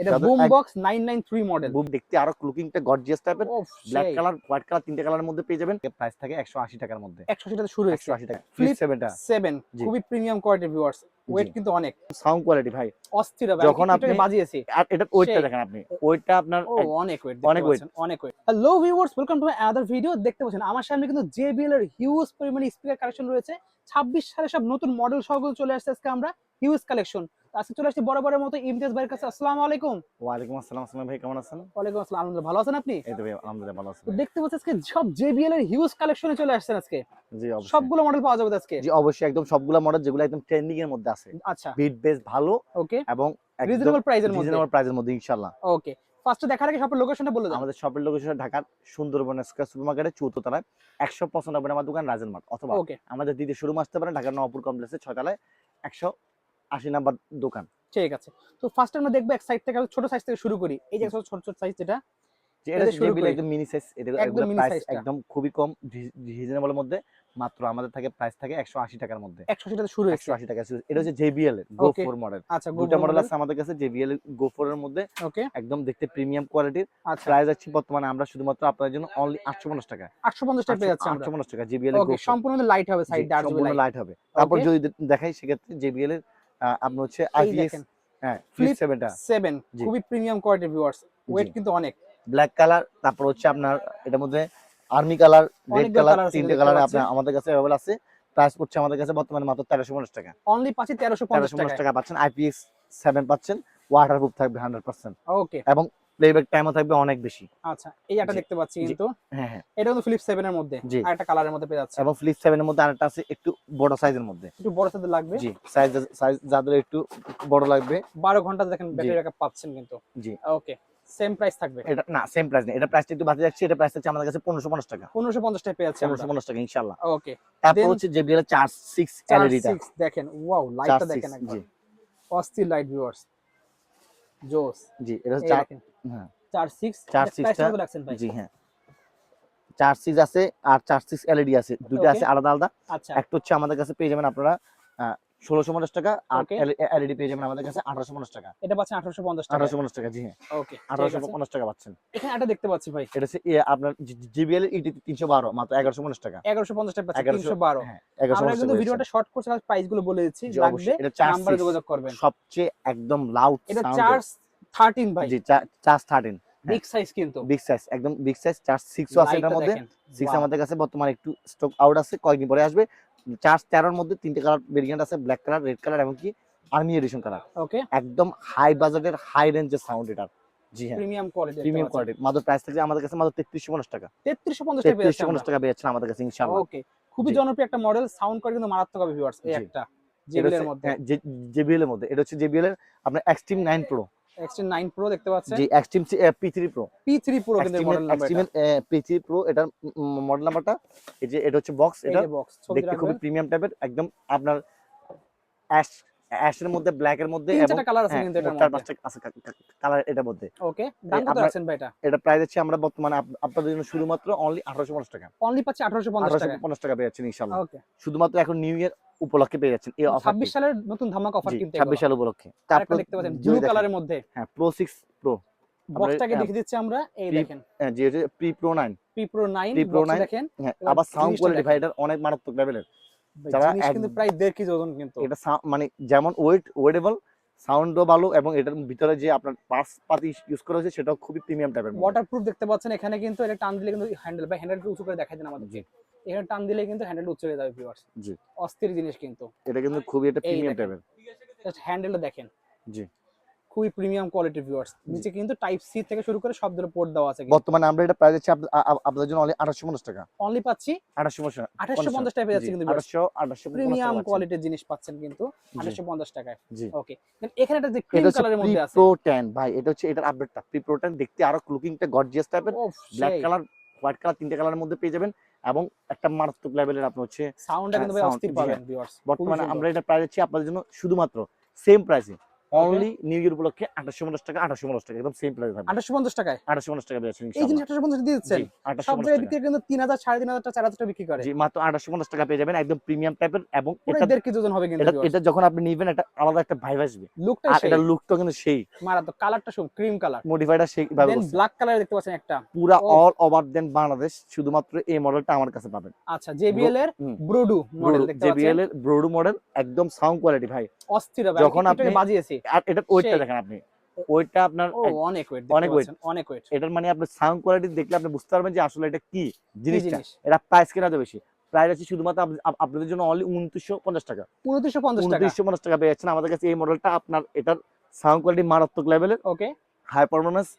এটা boom box 993 model broom দেখতে আরও লুকিংটা গর্জিয়াস টাইপের ব্ল্যাক কালার হোয়াইট কালার তিনটে কালারের মধ্যে পেয়ে যাবেন। প্রাইস থাকে একশো আশি টাকার মধ্যে। 180 টাকা শুরু হয়েছে। একশো আশি টাকা। ফ্লিপ Flip সেভেনটা 7 খুবই প্রিমিয়াম কোয়ালিটির ভিউয়ার্স ওয়েট কিন্তু অনেক। সাউন্ড কোয়ালিটি ভাই। অস্থির হবে। যখন আপনি বাজিয়েছি। আর এটা ওয়েটটা দেখেন আপনি। ওয়েটটা আপনার অনেক ওয়েট অনেক weight। অনেক weight hello viewers welcome to my other video দেখতে পাচ্ছেন আমার সামনে কিন্তু JBL এর হিউজ পরিমাণে স্পিকার কালেকশন রয়েছে। 26 সালে সব নতুন মডেল সহগুলো চলে আসছে আজকে আমরা। হিউজ কালেকশন আজকে চলে আসছি বড় মতো ইমতিয়াজ ভাইয়ের কাছে। আসসালামু আলাইকুম। ওয়ালাইকুম আসসালাম আসসালাম ভাই কেমন আছেন? ওয়ালাইকুম আসসালাম আলহামদুলিল্লাহ ভালো আছেন আপনি? এই তো ভাই আলহামদুলিল্লাহ ভালো আছি দেখতে পাচ্ছেন আজকে সব JBL এর হিউজ কালেকশনে চলে আসছেন আজকে। জি অবশ্যই। সবগুলো মডেল পাওয়া যাবে আজকে। জি অবশ্যই একদম সবগুলা মডেল যেগুলো একদম ট্রেন্ডিং এর মধ্যে আছে। আচ্ছা। বিট বেস ভালো ওকে এবং রিজনেবল প্রাইসের মধ্যে। রিজনেবল প্রাইসের মধ্যে ইনশাআল্লাহ। ওকে ফার্স্টে দেখার আগে সবার লোকেশনটা বলে দাও আমাদের শপের লোকেশন ঢাকার সুন্দরবন স্কয়ার সুপারমার্কেটের চৌদ্দ তলায় একশো পঁচানব্বই নাম্বার দোকান রাজেন মার্ট অথবা আমাদের দ্বিতীয় শোরুম আসতে পারেন ঢাকার নবপুর কমপ্লেক্সের ছয় তলায় একশো আশি নাম্বার দোকান। ঠিক আছে। তো ফার্স্ট আমরা দেখব এক সাইড থেকে ছোট সাইজ থেকে শুরু করি। এই যে ছোট ছোট সাইজ যেটা এটা এটা শুরু JBL করি। একদম মিনি সাইজ এটা একদম একদম প্রাইস একদম খুবই কম রিজনেবলের মধ্যে। মাত্র আমাদের থাকে প্রাইস থাকে একশো আশি টাকার মধ্যে। একশো টাকা শুরু হয়েছে। একশো আশি টাকা শুরু। এটা হচ্ছে JBL এর গো Okay. মডেল আচ্ছা দুটা মডেল আছে আমাদের কাছে JBL গো ফোর এর মধ্যে। ওকে একদম দেখতে প্রিমিয়াম কোয়ালিটির আচ্ছা। প্রাইস আছে বর্তমানে আমরা শুধুমাত্র আপনাদের জন্য অনলি আটশো পঞ্চাশ টাকা। আটশো পঞ্চাশ টাকা পেয়ে যাচ্ছে টাকা JBL এর সম্পূর্ণ লাইট হবে সাইড সম্পূর্ণ লাইট হবে। তারপর যদি দেখাই সেক্ষেত্রে JBL এর আপনার হচ্ছে আইপিএস হ্যাঁ ফ্লিপ Flip সেভেনটা সেভেন জি। খুবই প্রিমিয়াম কোয়ালিটির ভিউয়ার্স ওয়েট কিন্তু অনেক। ব্ল্যাক কালার তারপর হচ্ছে আপনার এটার মধ্যে আর্মি কালার রেড কালার তিনটে কালার। আপনার আমাদের কাছে অ্যাভেলেবল আছে। প্রাইস পড়ছে আমাদের কাছে বর্তমানে মাত্র তেরোশো পঞ্চাশ টাকা। অনলি পাচ্ছি তেরোশো পঞ্চাশ তেরোশো পঞ্চাশ টাকা টাকা পাচ্ছেন আইপিএস সেভেন পাচ্ছেন ওয়াটার প্রুফ থাকবে হান্ড্রেড পার্সেন্ট ওকে এবং প্লেব্যাক টাইমও থাকবে অনেক বেশি। আচ্ছা এই একটা দেখতে পাচ্ছি কিন্তু। হ্যাঁ হ্যাঁ। এটা কিন্তু ফ্লিপ সেভেন এর মধ্যে। আর একটা কালারের মধ্যে পেয়ে যাচ্ছে। এবং ফ্লিপ সেভেনের মধ্যে আরেকটা আছে একটু বড় সাইজের মধ্যে। একটু বড় সাইজের লাগবে। জি সাইজ সাইজ যাদের একটু বড় লাগবে। বারো ঘণ্টা দেখেন ব্যাটারি ব্যাকআপ পাচ্ছেন কিন্তু। জি। ওকে সেম প্রাইস থাকবে। এটা না সেম প্রাইস নেই। এটা প্রাইসটা একটু বাড়তে যাচ্ছে এটা প্রাইস হচ্ছে আমাদের কাছে পনেরোশো পঞ্চাশ টাকা। পনেরোশো পঞ্চাশ টাকা পেয়ে যাচ্ছে পনেরোশো পঞ্চাশ টাকা ইনশাল্লাহ ওকে তারপর হচ্ছে JBL চার সিক্স চার এলইডিটা six দেখেন ওয়াও লাইটটা দেখেন একবার। অস্থির লাইট ভিউয়ার্স জোস। জি এটা হচ্ছে চার হ্যাঁ। চার সিক্স চার প্রাইস six টা- রাখছেন ভাই। জি হ্যাঁ। চার সিক্স আছে আর চার সিক্স এলইডি আছে। দুটো আছে আলাদা আলাদা। আচ্ছা। একটা হচ্ছে আমাদের কাছে পেয়ে যাবেন আপনারা ষোলোশো পঞ্চাশ টাকা আর এলইডি পেয়ে যাবেন আমাদের কাছে আঠারোশো পঞ্চাশ টাকা। এটা পাচ্ছেন আঠারোশো পঞ্চাশ আঠারোশো পঞ্চাশ টাকা জি হ্যাঁ। ওকে আঠারোশো পঞ্চাশ টাকা পাচ্ছেন। এখানে একটা দেখতে পাচ্ছি ভাই। এটা হচ্ছে ইয়ে আপনার জিবিএল ইটি তিনশো বারো মাত্র এগারোশো পঞ্চাশ টাকা। এগারোশো পঞ্চাশ টাকা তিনশো বারো। হ্যাঁ আমরা কিন্তু ভিডিওটা শর্ট করছে প্রাইসগুলো বলে দিচ্ছি লাগবে এটা চার নাম্বারে যোগাযোগ করবেন। সবচেয়ে একদম লাউড এটা চার্জ থার্টিন ভাই। জি চার্জ থার্টিন বিগ সাইজ কিন্তু। বিগ সাইজ একদম বিগ সাইজ সিক্সও আছে এটার মধ্যে। সিক্স আমাদের কাছে বর্তমানে একটু স্টক আউট আছে কয়েকদিন পরে আসবে। চার্জ তেরোর মধ্যে তিনটে কালার ভেরিয়েন্ট আছে ব্ল্যাক কালার রেড কালার এমনকি আর্মি এডিশন কালার। ওকে একদম হাই বাজেটের হাই রেঞ্জের সাউন্ড এটার জি হ্যাঁ। প্রিমিয়াম কোয়ালিটি প্রিমিয়াম কোয়ালিটি মাত্র প্রাইস আমাদের কাছে মাত্র তেত্রিশশো পঞ্চাশ টাকা। তেত্রিশশো পঞ্চাশ টাকা পেয়ে তেত্রিশশো পঞ্চাশ টাকা পেয়েছেন আমাদের কাছে ইনশাআল্লাহ। ওকে খুবই জনপ্রিয় একটা মডেল সাউন্ড কোয়ালিটি কিন্তু মারাত্মক হবে ভিউয়ার্স এই একটা জেবিএল এর মধ্যে। হ্যাঁ, জে- JBL এর মধ্যে। এটা হচ্ছে JBL এর আপনার extreme nine pro extreme 9 pro দেখতে পাচ্ছেন? জি P three pro P3 pro কিন্তু মডেল নাম্বার থ্রি প্রো এটার মডেল নাম্বারটা এই যে এটা হচ্ছে বক্স এটা দেখতে খুবই প্রিমিয়াম টাইপের একদম আপনার অ্যাশ অ্যাশের মধ্যে ব্ল্যাক এর মধ্যে এবং কালার আছে হ্যাঁ, কিন্তু এটার চার পাঁচটা আছে কালার এটার মধ্যে। ওকে দাম কত রাখছেন ভাই এটা? এটা প্রাইস হচ্ছে আমরা বর্তমানে আপনাদের জন্য শুধুমাত্র অনলি আঠারোশো পঞ্চাশ টাকা। অনলি পাচ্ছি 1850 টাকা টাকা পেয়ে যাচ্ছেন ইনশাল্লাহ ওকে। শুধুমাত্র এখন নিউ ইয়ার উপলক্ষে পেয়ে যাচ্ছেন এই অফার 26 সালের নতুন ধামাকা অফার কিন্তু ছাব্বিশ সাল উপলক্ষে। তারপর দেখতে পাচ্ছেন ব্লু কালারের মধ্যে। হ্যাঁ প্রো সিক্স প্রো বক্সটাকে হ্যাঁ, দেখে দিচ্ছি আমরা এই দেখেন। যে pre pro nine P Pro 9 P Pro বক্সে 9 দেখেন। হ্যাঁ আবার সাউন্ড কোয়ালিটি ভাই। এটার অনেক মারাত্মক লেভেলের যারা কিন্তু প্রায় 1.5 কেজি ওজন কিন্তু। এটা মানে যেমন ওয়েট ওয়েটেবল সাউন্ডও ভালো এবং এটার ভিতরে যে আপনার পাস পাতি ইউজ করা হয়েছে সেটাও খুবই প্রিমিয়াম টাইপের ওয়াটারপ্রুফ দেখতে পাচ্ছেন এখানে কিন্তু এটা টান দিলে কিন্তু হ্যান্ডেল বা হ্যান্ডেল উঁচু করে দেখাই দেন আমাদের। জি। এখানে টান দিলে কিন্তু হ্যান্ডেল উঁচু হয়ে যাবে ভিউয়ার্স জি। অস্থির জিনিস কিন্তু। এটা কিন্তু খুবই একটা প্রিমিয়াম টাইপের জাস্ট হ্যান্ডেলটা দেখেন। জি। খুবই প্রিমিয়াম কোয়ালিটির ভিউয়ার্স নিচে কিন্তু টাইপ সি থেকে শুরু করে সব ধরনের পোর্ট দেওয়া আছে বর্তমানে আমরা এটা প্রাইস আ- আপনাদের জন্য আঠারোশো পঞ্চাশ টাকা। অনলি পাচ্ছি আঠারোশো পঞ্চাশ আঠাশশো পঞ্চাশ টাকা পেয়ে যাচ্ছে কিন্তু আঠারোশো আঠারোশো প্রিমিয়াম কোয়ালিটির জিনিস পাচ্ছেন কিন্তু আঠাশশো পঞ্চাশ টাকায়। জি। ওকে এখানে একটা যে ক্রিম এটা কালারের মধ্যে আছে। প্রো টেন ভাই এটা হচ্ছে এটার আপডেটটা প্রি প্রো টেন দেখতে আরও লুকিংটা গর্জিয়াস টাইপের ব্ল্যাক কালার হোয়াইট কালার তিনটে কালারের মধ্যে পেয়ে যাবেন। এবং একটা মারাত্মক লেভেলের আপনার হচ্ছে সাউন্ডটা কিন্তু ভাই অস্থির পাবেন হ্যাঁ। ভিউয়ার্স বর্তমানে আমরা এটা প্রাইস হচ্ছে আপনাদের জন্য শুধুমাত্র সেম প্রাইসে অনলি নিউ ইয়ার উপলক্ষে আঠাশশো পঞ্চাশ টাকা আঠাশশো পঞ্চাশ টাকা একদম সেম প্রাইস থাকবে আঠাশশো পঞ্চাশ টাকায়? আঠাশশো পঞ্চাশ টাকা পেয়েছেন এই জিনিস আঠাশশো পঞ্চাশ দিয়ে দিচ্ছেন সব জায়গায় বিক্রি কিন্তু তিন হাজার সাড়ে তিন হাজার চার হাজার টাকা বিক্রি করে। জি মাত্র আঠাশশো পঞ্চাশ টাকা পেয়ে যাবেন একদম প্রিমিয়াম টাইপের এবং পুরো এটা দেড় কেজি ওজন হবে কিন্তু এটা যখন আপনি নিবেন একটা আলাদা একটা ভাইব আসবে। লুকটা সেই। এটা লুকটা কিন্তু সেই। মারাত্মক কালারটা সব ক্রিম কালার মডিফাইডটা সেই ভাবে দেন ব্ল্যাক কালার দেখতে পাচ্ছেন একটা। পুরা। অল ওভার দেন বাংলাদেশ শুধুমাত্র এই মডেলটা আমার কাছে পাবেন। আচ্ছা জেবিএল এর। ব্রুডু মডেল দেখতে পাচ্ছেন। জেবিএল এর ব্রোডু মডেল একদম সাউন্ড কোয়ালিটি ভাই। অস্থির যখন আপনি বাজিয়েছি। আর এটা ওয়েটটা দেখেন আপনি। ওয়েটটা আপনার অনেক ওয়েট অনেক ওয়েট অনেক ওয়েট এটার মানে আপনি সাউন্ড কোয়ালিটি দেখলে আপনি বুঝতে পারবেন যে আসলে এটা কি জিনিসটা। জিনিস? এটা প্রাইস কেনা তো বেশি। প্রাইস আছে শুধুমাত্র আপ- আপ- আপনাদের জন্য অনলি উনত্রিশশো পঞ্চাশ টাকা। উনত্রিশশো পঞ্চাশ টাকা। উনত্রিশশো পঞ্চাশ টাকা পেয়ে যাচ্ছেন। আমাদের কাছে এই মডেলটা আপনার এটার সাউন্ড কোয়ালিটি মারাত্মক লেভেলের ওকে হাই পারফরমেন্স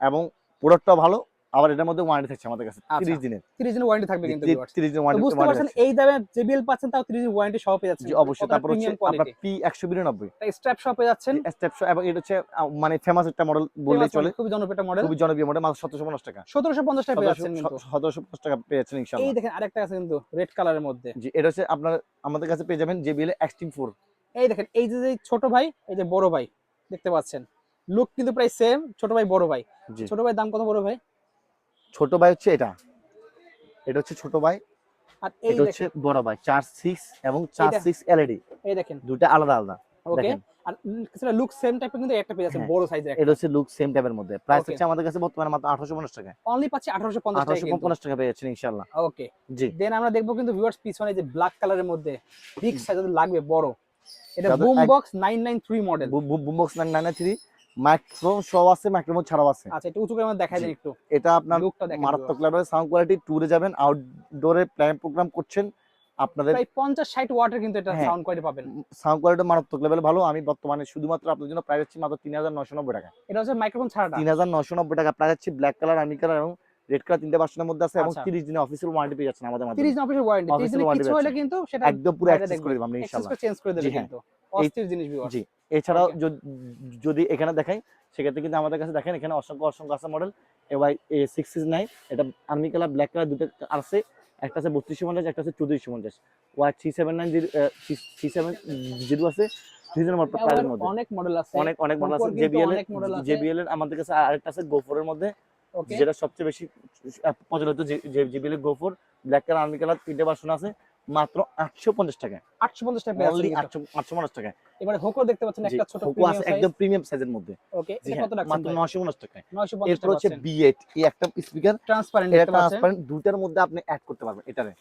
এবং প্রোডাক্টটাও ভালো। আবার এটার মধ্যে ওয়ারেন্টি থাকছে আমাদের কাছে আচ্ছা, তিরিশ দিনের। তিরিশ দিনের ওয়ারেন্টি থাকবে কিন্তু viewers। তিরিশ দিনের ওয়ারেন্টি বুঝতে পারছেন এই দামে জেবিএল পাচ্ছেন তাও 30 দিন ওয়ারেন্টি সহ পেয়ে যাচ্ছেন। অবশ্যই তারপর হচ্ছে আপনার পি একশো বিরানব্বই। স্ট্র্যাপ শপে যাচ্ছেন। স্টেপ এবং এটা হচ্ছে মানে ফেমাস একটা মডেল বললেই চলে। খুবই জনপ্রিয় মডেল খুবই জনপ্রিয় মডেল মাত্র সতেরোশো পঞ্চাশ টাকা। 1750 টাকা পেয়ে যাচ্ছেন কিন্তু। সতেরোশো পঞ্চাশ টাকা পেয়েছেন এই ইনশাল্লাহ দেখেন আরেকটা আছে কিন্তু রেড কালারের মধ্যে। জি এটা হচ্ছে আপনার আমাদের কাছে পেয়ে যাবেন জেবিএল এক্সট্রিম ফোর এই দেখেন এই যে যে ছোট ভাই এই যে বড় ভাই দেখতে পাচ্ছেন। লুক কিন্তু প্রায় সেম ছোট ভাই বড় ভাই। ছোট ভাই দাম কত বড় ভাই? ছোট ভাই হচ্ছে এটা। এটা হচ্ছে ছোট ভাই। আর এই এটা হচ্ছে বড় ভাই চার সিক্স এবং চার এটা- সিক্স এলইডি এই দেখেন। দুটা আলাদা আলাদা। ওকে। আর কিছুটা লুক সেম টাইপের কিন্তু একটা পেয়ে যাচ্ছেন হ্যাঁ। বড় সাইজের এটা হচ্ছে লুক সেম টাইপের মধ্যে। প্রাইস হচ্ছে আমাদের কাছে বর্তমানে মাত্র আঠারোশো পঞ্চাশ টাকা। অনলি পাচ্ছি 1850 টাকা আঠারোশো কিন্তু। পঞ্চাশ টাকা পেয়ে যাচ্ছেন ইনশাল্লাহ ওকে। জি। দেন আমরা দেখব কিন্তু ভিউয়ার্স পিছনে যে ব্ল্যাক কালারের মধ্যে বিগ সাইজ লাগবে বড়। এটা boom box 993 model boombox nine three microphone সহ আছে মাইক্রোফোন ছাড়াও আছে। আচ্ছা একটু উঁচু করে আমাদের দেখাই দেন একটু। এটা আপনার মারাত্মক লেভেলের সাউন্ড কোয়ালিটি ট্যুরে যাবেন আউটডোরে প্ল্যান প্রোগ্রাম করছেন আপনাদের প্রায় 50 60 ওয়াটের কিন্তু এটা হ্যাঁ। সাউন্ড কোয়ালিটি পাবেন। সাউন্ড কোয়ালিটি মারাত্মক লেভেল ভালো। আমি বর্তমানে শুধুমাত্র আপনাদের জন্য প্রাইস হচ্ছে মাত্র তিন হাজার নশো নব্বই টাকা। এটা হচ্ছে মাইক্রোফোন নশো নব্বই টাকা। প্রাইস হচ্ছে ব্ল্যাক কালার আর্মি কালার এবং রেড কালার তিনটে ভার্সনের মধ্যে আছে এবং আচ্ছা। তিরিশ দিনের অফিসিয়াল ওয়ারেন্টি পেয়ে যাচ্ছেন আমাদের 30 দিন অফিসের ওয়ারেন্টি 30 Official দিনে কিছু হলে কিন্তু সেটা একদম পুরো অ্যাক্সেস করে দেবো আমরা ইনশাআল্লাহ। করে চেঞ্জ করে দেবে হ্যাঁ। কিন্তু। অস্থির জিনিস ভিউয়ার জি। এছাড়াও যদি- এখানে দেখাই সেক্ষেত্রে কিন্তু আমাদের কাছে দেখেন এখানে অসংখ্য অসংখ্য আছে মডেল এবার এ সিক্স সিক্স নাইন এটা আর্মি কালার ব্ল্যাক কালার দুটো আছে। একটা আছে বত্রিশশো পঞ্চাশ একটা আছে চৌত্রিশশো পঞ্চাশ। Y three seven nine zero three seven zero আছে। অনেক মডেল অনেক অনেক মডেল জেবিএল। জেবিএল এর আমাদের কাছে আরেকটা আছে গোফোরের মধ্যে। যেটা সবচেয়ে বেশি প্রচলিত জেবিএল এর Go four black colour army colour তিনটে ভার্সন আছে। মাত্র আটশো পঞ্চাশ টাকা 850 টাকা অনলি যাচ্ছেন আটশো আটশো পঞ্চাশ টাকা এবারে হোকো দেখতে পাচ্ছেন একটা ছোট প্রিমিয়াম আছে সাইজ একদম প্রিমিয়াম সাইজের মধ্যে। ওকে এটা হ্যাঁ, কত মাত্র নশো পঞ্চাশ টাকা 950 এরপর হচ্ছে এই একটা স্পিকার ট্রান্সপারেন্ট এটা ট্রান্সপারেন্ট দুটার মধ্যে আপনি অ্যাড করতে পারবেন এটারে।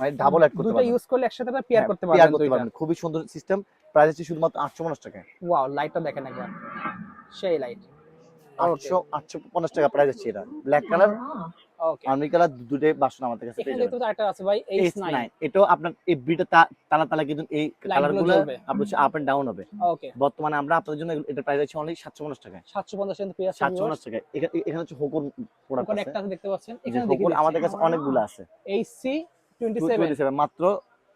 মানে ডাবল অ্যাড করতে দুটো ইউজ করলে একসাথে পেয়ার হ্যাঁ, করতে পারবেন করতে পারবেন। খুবই সুন্দর সিস্টেম প্রাইস হচ্ছে শুধুমাত্র আটশো পঞ্চাশ টাকা ওয়াও লাইটটা দেখেন একবার। সেই লাইট আটশো আটশো পঞ্চাশ টাকা প্রাইস হচ্ছে এটা। Black colour okay army colour দুটোই বাসন আমাদের কাছে পেয়ে যাবেন। একটা আছে ভাই এইচ H9 এটাও আপনার এই বিটা তালা তালা কিন্তু এই কালারগুলো আপনার আপ এন্ড ডাউন হবে। ওকে বর্তমানে আমরা আপনাদের জন্য এটা প্রাইস হচ্ছে অনলি সাতশো পঞ্চাশ টাকা 750 টাকা পেয়ে সাতশো পঞ্চাশ টাকা এখানে হচ্ছে হোকর প্রোডাক্ট আছে। একটা দেখতে পাচ্ছেন। এখানে হোকর আমাদের কাছে অনেকগুলো আছে। HC 27 27 মাত্র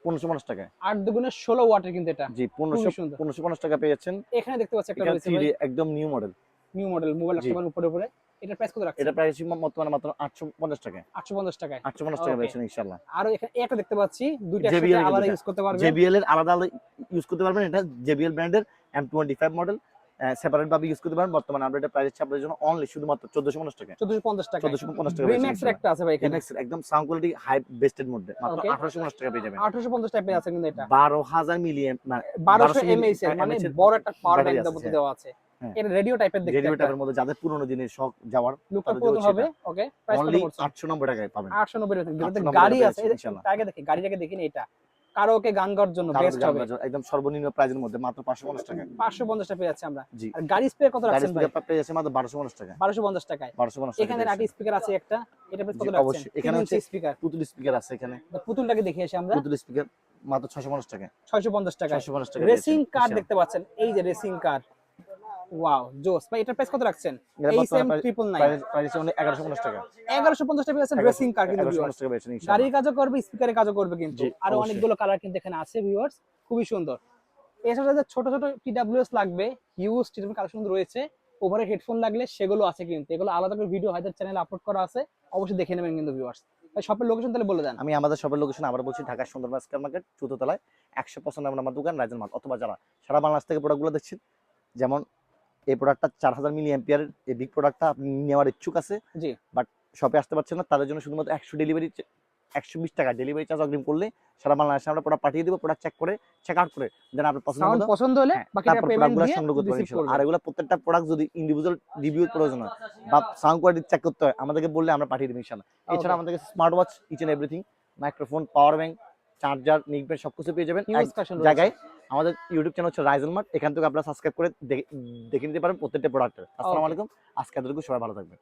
পনেরোশো পঞ্চাশ টাকা আট দুগুণে 16 ওয়াটের কিন্তু এটা। জি পনেরোশো পনেরোশো পঞ্চাশ টাকা পেয়ে যাচ্ছেন। এখানে দেখতে পাচ্ছেন একটা এটা রয়েছে 3D ভাই একদম new model new model mobile. রাখতে উপরে উপরে এটার প্রাইস কত রাখছেন? এটা প্রাইস বর্তমানে মাত্র আটশো পঞ্চাশ টাকা 850 টাকায়। আটশো পঞ্চাশ টাকা Okay. পেয়েছেন ইনশাল্লাহ আর এখানে একটা দেখতে পাচ্ছি দুইটা JBL একসাথে আলাদা ইউজ করতে পারবেন। জেবিএল এর আলাদা আলাদা ইউজ করতে পারবেন এটা জেবিএল ব্র্যান্ডের M twenty five model separate ভাবে ইউজ করতে পারবেন। বর্তমানে আমরা এটা প্রাইস আপনাদের জন্য অনলি শুধুমাত্র চোদ্দশো পঞ্চাশ টাকা 1450 টাকা চোদ্দশো পঞ্চাশ টাকা রিম্যাক্স এর একটা আছে ভাই এখানে। এমএক্স একদম সাউন্ড কোয়ালিটি হাই বেস্টেড মধ্যে মাত্র Okay. আঠারোশো পঞ্চাশ টাকা পেয়ে যাবেন। 1850 টাকা পেয়ে আছে কিন্তু এটা। বারো হাজার মিলিয়ন 1200 এমএএইচ মানে বড় একটা পাওয়ার ব্যাংক দেওয়া আছে। হ্যাঁ। এটা রেডিও টাইপের দেখতে রেডিও টাইপের মধ্যে যাদের পুরোনো দিনের শখ যাওয়ার লুকটা তাদের পুরো জন্য হবে ওকে প্রাইস কত অনলি পড়ছে আটশো নব্বই টাকায় পাবেন। 890 টাকা গাড়ি আছে আগে দেখি গাড়িটাকে দেখি না এটা কারোকে গান গাওয়ার জন্য বেস্ট হবে। একদম সর্বনিম্ন প্রাইজের মধ্যে মাত্র পাঁচশো পঞ্চাশ টাকা 550 টাকা পেয়ে যাচ্ছে আমরা। আর গাড়ি স্পেয়ার কত রাখছেন পেয়ে যাচ্ছে মাত্র বারোশো পঞ্চাশ টাকা 1250 টাকায়। বারোশো পঞ্চাশ টাকা এখানে পেয়েছে। আটি স্পিকার আছে একটা এটা প্রাইস কত রাখছেন? অবশ্যই। এখানে হচ্ছে- স্পিকার পুতুল স্পিকার আছে এখানে। পুতুলটাকে দেখে আসি আমরা। পুতুল স্পিকার মাত্র ছশো পঞ্চাশ টাকা 650 টাকায়। ছশো পঞ্চাশ টাকা রেসিং কার দেখতে পাচ্ছেন এই যে রেসিং কার ওয়াও জোস। ভাই এটার প্রাইস কত রাখছেন? HM triple nine price only এগারোশো পঞ্চাশ টাকা। এগারোশো পঞ্চাশ টাকা পেয়েছেন রেসিং কার কিন্তু এগারোশো viewers। পঞ্চাশ টাকা পেয়েছেন ইনশাআল্লাহ। গাড়ির কাজও করবে স্পিকারের কাজও করবে কিন্তু। আরও। অনেকগুলো কালার কিন্তু এখানে আছে ভিউয়ার্স খুবই সুন্দর। এছাড়া ছোট ছোট টিডাব্লিউএস লাগবে হিউজ টিডাব্লিউ কালেকশন রয়েছে। ওভারে হেডফোন লাগলে সেগুলো আছে কিন্তু। এগুলো আলাদা করে ভিডিও হাজার চ্যানেলে আপলোড করা আছে। অবশ্যই দেখে নেবেন কিন্তু ভিউয়ার্স ভাই শপের লোকেশন তাহলে বলে দেন। আমি আমাদের সবের লোকেশন আবার বলছি ঢাকা সুন্দরবন স্কয়ার মার্কেট চতুর্থ তলায় একশো পঁচানব্বই নম্বর দোকান রাজন মাল। অথবা যারা সারা বাংলাদেশ থেকে প্রোডাক্টগুলো দেখছেন যেমন এই প্রোডাক্টটা চার হাজার মিলি এম্পিয়ারের এই বিগ প্রোডাক্টটা আপনি নেওয়ার ইচ্ছুক আছে জি। বাট শপে আসতে পারছেন না তাদের জন্য শুধুমাত্র একশো ডেলিভারি একশো বিশ টাকা ডেলিভারি চার্জ অগ্রিম করলে সারা বাংলাদেশে আমরা প্রোডাক্ট পাঠিয়ে দেবো প্রোডাক্ট চেক করে চেক আউট করে দেন আপনার পছন্দ পছন্দ হলে হ্যাঁ, তারপর প্রোডাক্টগুলো সংগ্রহ করতে পারেন আর এগুলো প্রত্যেকটা প্রোডাক্ট যদি ইন্ডিভিজুয়াল রিভিউ প্রয়োজন হয় বা সাউন্ড কোয়ালিটি চেক করতে হয় আমাদেরকে বললে আমরা পাঠিয়ে দেবো ইনশাআল্লাহ এছাড়া Okay. আমাদের smart watch each and everything microphone power bank charger নিকবেন সবকিছু পেয়ে যাবেন। এক জায়গায় আমাদের ইউটিউব চ্যানেল হচ্ছে রাইজেল মার্ট এখান থেকে আপনারা সাবস্ক্রাইব করে দেখে দেখে নিতে পারেন প্রত্যেকটা প্রোডাক্টের আসসালামু আলাইকুম। আজকে এতটুকু সবাই ভালো থাকবেন।